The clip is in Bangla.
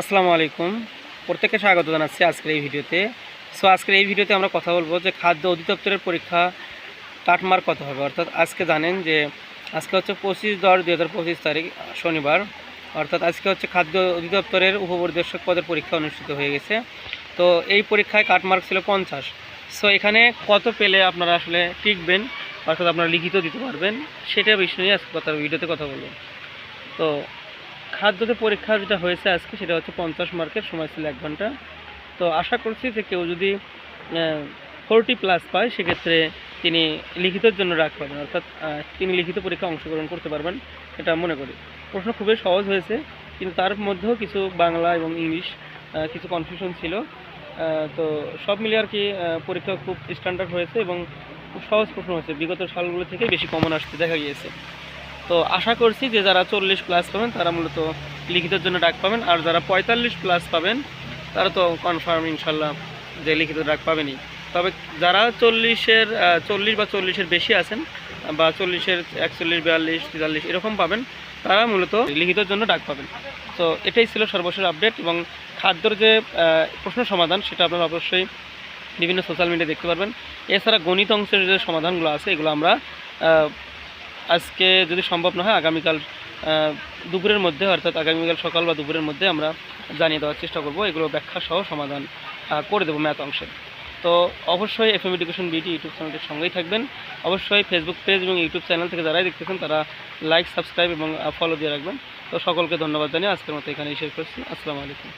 আসসালামু আলাইকুম। প্রত্যেককে স্বাগত জানাচ্ছি আজকের এই ভিডিওতে। সো আজকের এই ভিডিওতে আমরা কথা বলব যে খাদ্য অধিদপ্তরের পরীক্ষা কাটমার কত হবে? অর্থাৎ আজকে জানেন যে আজকে হচ্ছে পঁচিশ দশ দুই হাজার পঁচিশ তারিখ, শনিবার। অর্থাৎ আজকে হচ্ছে খাদ্য অধিদপ্তরের উপপরিদর্শক পদের পরীক্ষা অনুষ্ঠিত হয়ে গেছে। তো এই পরীক্ষায় কাটমার্ক ছিল পঞ্চাশ। সো এখানে কত পেলে আপনারা আসলে টিকবেন? অর্থাৎ আপনারা লিখিত দিতে পারবেন? সেটা বিষয় নিয়ে আজকে কথা ভিডিওতে কথা বলব। তো খাদ্যতে পরীক্ষা যেটা হয়েছে আজকে, সেটা হচ্ছে পঞ্চাশ মার্কের, সময় ছিল এক ঘণ্টা। তো আশা করছি যে কেউ যদি ফোরটি প্লাস পায়, সেক্ষেত্রে তিনি লিখিতের জন্য রাখ পাবেন, অর্থাৎ তিনি লিখিত পরীক্ষা অংশগ্রহণ করতে পারবেন, এটা মনে করি। প্রশ্ন খুবই সহজ হয়েছে, কিন্তু তার মধ্যেও কিছু বাংলা এবং ইংলিশ কিছু কনফিউশন ছিল। তো সব মিলিয়ে আর কি পরীক্ষা খুব স্ট্যান্ডার্ড হয়েছে এবং খুব সহজ প্রশ্ন হয়েছে। বিগত সালগুলো থেকে বেশি কমন আসতে দেখা গিয়েছে। তো আশা করছি যে যারা চল্লিশ প্লাস পাবেন, তারা মূলত লিখিতের জন্য ডাক পাবেন। আর যারা পঁয়তাল্লিশ প্লাস পাবেন, তারা তো কনফার্ম ইনশাল্লাহ যে লিখিত ডাক পাবেনই। তবে যারা চল্লিশের চল্লিশ বা চল্লিশের বেশি আছেন, বা চল্লিশের একচল্লিশ, বিয়াল্লিশ তেতাল্লিশ এরকম পাবেন, তারা মূলত লিখিতের জন্য ডাক পাবেন। তো এটাই ছিল সর্বশেষ আপডেট এবং খাদ্যর যে প্রশ্ন সমাধান, সেটা আপনারা অবশ্যই বিভিন্ন সোশ্যাল মিডিয়ায় দেখতে পারবেন। এছাড়া গণিত অংশের যে সমাধানগুলো আছে, এগুলো আমরা আজকে যদি সম্ভব না হয়, আগামীকাল দুপুরের মধ্যে, অর্থাৎ আগামীকাল সকাল বা দুপুরের মধ্যে আমরা জানিয়ে দেওয়ার চেষ্টা করব। এগুলো ব্যাখ্যা সহ সমাধান করে দেবো ম্যাথ অংশের তো অবশ্যই F M education B T YouTube চ্যানেলটির সঙ্গেই থাকবেন। অবশ্যই ফেসবুক পেজ এবং ইউটিউব চ্যানেল থেকে যারাই দেখতেছেন, তারা লাইক সাবস্ক্রাইব এবং ফলো দিয়ে রাখবেন। তো সকলকে ধন্যবাদ জানিয়ে আজকের মতো এখানেই শেষ করছি। আসসালামু আলাইকুম।